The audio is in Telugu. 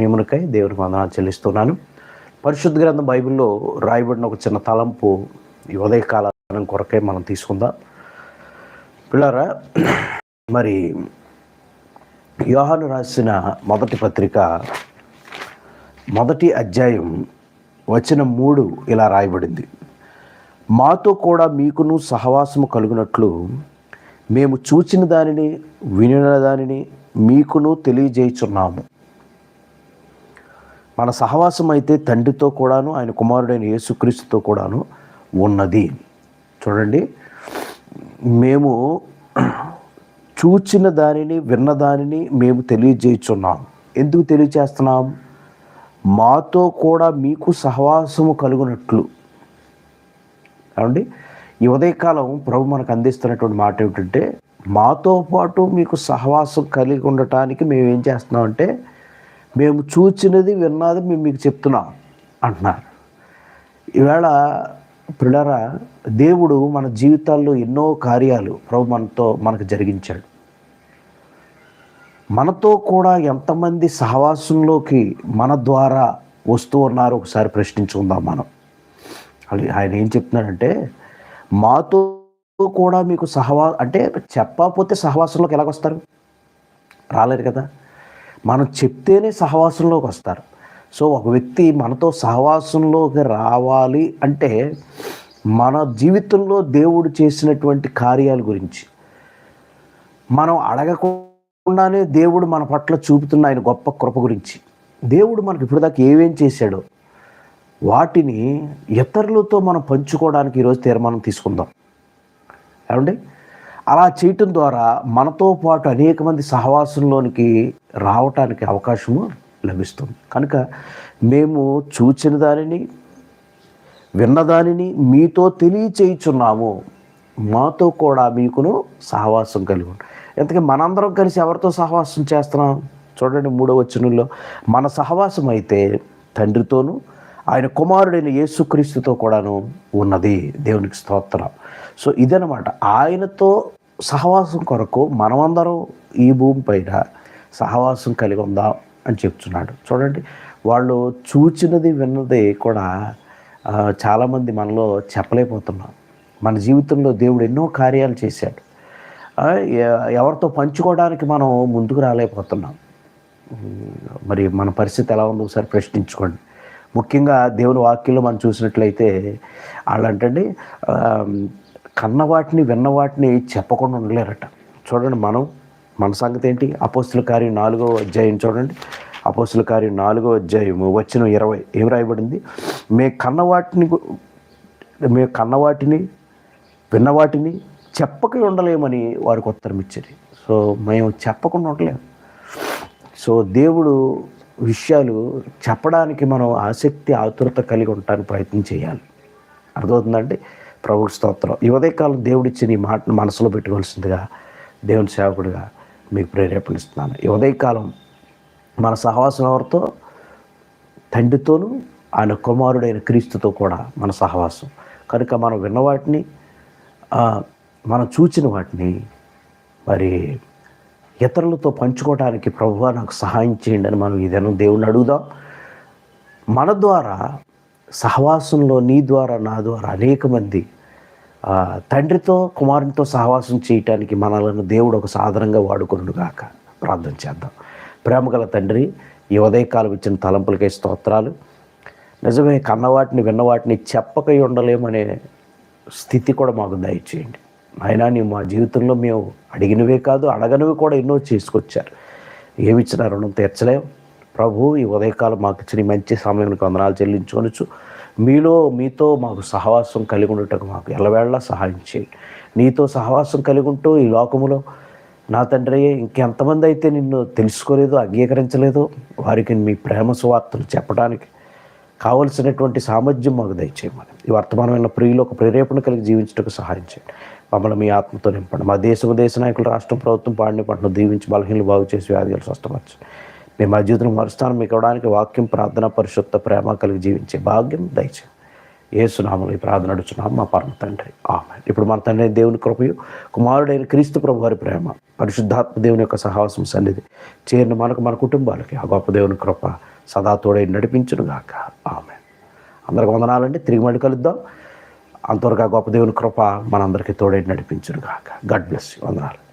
నియమునికై దేవుని వందనాలు చెల్లిస్తున్నాను. పరిశుద్ధ గ్రంథం బైబిల్లో రాయబడిన ఒక చిన్న తలంపు ఈ ఉదయకాలం కొరకై మనం తీసుకుందాం. పిల్లరా మరి యోహాను రాసిన మొదటి పత్రిక మొదటి అధ్యాయం వచ్చిన మూడు ఇలా రాయబడింది. మాతో కూడా మీకును సహవాసము కలుగునట్లు మేము చూచిన దానిని వినిన దానిని మీకును తెలియజేయుచున్నాము. మన సహవాసం అయితే తండ్రితో కూడాను ఆయన కుమారుడైన యేసుక్రీస్తుతో కూడాను ఉన్నది. చూడండి మేము చూచిన దానిని విన్న దానిని మేము తెలియజేయుచున్నాం. ఎందుకు తెలియజేస్తున్నాం? మాతో కూడా మీకు సహవాసము కలుగునట్లు. కాబట్టి ఈ ఉదయకాలం ప్రభు మనకు అందిస్తున్నటువంటి మాట ఏమిటంటే మాతో పాటు మీకు సహవాసం కలిగి ఉండటానికి మేము ఏం చేస్తున్నామంటే మేము చూచినది విన్నది మేము మీకు చెప్తున్నాం అంటున్నారు. ఈవేళ పిల్లరా దేవుడు మన జీవితాల్లో ఎన్నో కార్యాలు ప్రభు మనతో మనకు జరిగించాడు. మనతో కూడా ఎంతమంది సహవాసంలోకి మన ద్వారా వస్తూ ఉన్నారో ఒకసారి ప్రశ్నించుకుందాం మనం. ఆయన ఏం చెప్తున్నాడంటే మాతో కూడా మీకు సహవా అంటే చెప్పకపోతే సహవాసంలోకి ఎలాగొస్తారు? రాలేరు కదా? మనం చెప్తేనే సహవాసంలోకి వస్తారు. సో ఒక వ్యక్తి మనతో సహవాసంలోకి రావాలి అంటే మన జీవితంలో దేవుడు చేసినటువంటి కార్యాల గురించి. మనం అడగకుండానే దేవుడు మన పట్ల చూపుతున్న ఆయన గొప్ప కృప గురించి. దేవుడు మనకి ఇప్పుడు దాకా ఏమేం చేశాడో వాటిని ఇతరులతో మనం పంచుకోవడానికి ఈరోజు తీర్మానం తీసుకుందాం. ఏమండి? అలా చేయటం ద్వారా మనతో పాటు అనేక మంది సహవాసంలోనికి రావటానికి అవకాశము లభిస్తుంది. కనుక మేము చూచిన దానిని విన్నదానిని మీతో తెలియచేయుచున్నాము. మాతో కూడా మీకును సహవాసం కలిగి ఉంది ఎందుకంటే మనందరం కలిసి ఎవరితో సహవాసం చేస్తున్నాం? చూడండి మూడో వచనంలో మన సహవాసం అయితే తండ్రితోనూ ఆయన కుమారుడైన యేసుక్రీస్తుతో కూడాను ఉన్నది. దేవునికి స్తోత్రం. సో ఇదనమాట ఆయనతో సహవాసం కొరకు మనమందరం ఈ భూమి పైన సహవాసం కలిగి ఉందాం అని చెప్తున్నాడు. చూడండి వాళ్ళు చూచినది విన్నది కూడా చాలామంది మనలో చెప్పలేకపోతున్నాం మన జీవితంలో దేవుడు ఎన్నో కార్యాలు చేశాడు. ఎవరితో పంచుకోవడానికి మనం ముందుకు రాలేకపోతున్నాం. మరి మన పరిస్థితి ఎలా ఉందో ఒకసారి ప్రశ్నించుకోండి. ముఖ్యంగా దేవుని వాక్యంలో మనం చూసినట్లయితే వాళ్ళంటండి ఆ, కన్న వాటిని విన్న వాటిని చెప్పకుండా ఉండలేరట. చూడండి మనం మన సంగతి ఏంటి? అపోస్తుల కార్యం నాలుగో అధ్యాయం చూడండి. అపోస్తుల కార్యం నాలుగో అధ్యాయం వచ్చిన ఇరవై ఏం రాయబడింది? మే కన్న వాటిని మే కన్నవాటిని విన్నవాటిని చెప్పక ఉండలేమని వారికి ఉత్తరం ఇచ్చారు. సో మేము చెప్పకుండా ఉండలేము. సో దేవుడు విషయాలు చెప్పడానికి మనం ఆసక్తి ఆతురత కలిగి ఉండటానికి ప్రయత్నం చేయాలి. అర్థమవుతుందండి? ప్రభు స్తోత్రం. ఈ ఉదయకాలం దేవుడిచ్చిన ఈ మాటను మనసులో పెట్టుకోవాల్సిందిగా దేవుని సేవకుడిగా మీకు ప్రేరేపణిస్తున్నాను ఈ ఉదయకాలం మన సహవాసం ఎవరితో? తండ్రితోనూ ఆయన కుమారుడైన క్రీస్తుతో కూడా మన సహవాసం. కనుక మనం విన్న వాటిని మనం చూచిన వాటిని మరి ఇతరులతో పంచుకోవడానికి ప్రభువా నాకు సహాయం చేయండి అని మనం ఏదైనా దేవుణ్ణి అడుగుదాం. మన ద్వారా సహవాసంలో నీ ద్వారా నా ద్వారా అనేక మంది తండ్రితో కుమారునితో సహవాసం చేయటానికి మనలను దేవుడు ఒక సాధనంగా వాడుకును గాక. ప్రార్థన చేద్దాం. ప్రేమగల తండ్రి ఈ ఉదయకాలం ఇచ్చిన తలంపులకే స్తోత్రాలు. నిజమే కన్నవాటిని విన్నవాటిని చెప్పకై ఉండలేమనే స్థితి కూడా మాకు దయచేయండి. అయినా నీ మా జీవితంలో మేము అడిగినవే కాదు అడగనివి కూడా ఎన్నో చేసుకొచ్చారు. ఏమిచ్చినా రుణం తీర్చలేం. ప్రభు ఈ ఉదయకాలం మాకు ఇచ్చిన మంచి సమయానికి వందనాలు చెల్లించుకొనొచ్చు మీలో మీతో మాకు సహవాసం కలిగి ఉండటకు మాకు ఎల్లవేళలా సహాయం చేయండి. నీతో సహవాసం కలిగి ఉంటూ ఈ లోకములో నా తండ్రి ఇంకెంతమంది అయితే నిన్ను తెలుసుకోలేదో అంగీకరించలేదో వారికి మీ ప్రేమ సువార్తలు చెప్పడానికి కావలసినటువంటి సామర్థ్యం మాకు దయచేయమని. ఈ వర్తమానమైన ప్రియులు ఒక ప్రేరేపణ కలిగి జీవించడానికి సహాయం చేయండి. మమ్మల్ని మీ ఆత్మతో నింపండి. మా దేశ దేశ నాయకులు రాష్ట్రం ప్రభుత్వం పాడిని పట్ల దీవించి బలహీనలు బాగు చేసి వ్యాధిగా స్వస్థపరచండి. మేము మా జీవితం మరుస్తాను మీకు ఇవ్వడానికి వాక్యం ప్రార్థన పరిశుద్ధ ప్రేమ కలిగి జీవించే భాగ్యం దయచేయండి. ఏసునామలు ఈ ప్రార్థన నడుచున్నాం. మా పరమ తండ్రి. ఆమె ఇప్పుడు మన తండ్రి దేవుని కృపయు కుమారుడైన క్రీస్తు ప్రభు వారి ప్రేమ పరిశుద్ధాత్మ దేవుని యొక్క సహవాసం సన్నిధి చేరిన మనకు మన కుటుంబాలకి ఆ గొప్ప దేవుని కృప సదా తోడై నడిపించును గాక. ఆమె అందరికి వందనాలండి. తిరిగి మళ్ళీ కలుద్దాం. అంతవరకు ఆ గొప్ప దేవుని కృప మనందరికీ తోడై నడిపించును గాక. గాడ్ బ్లెస్ వందనాలు.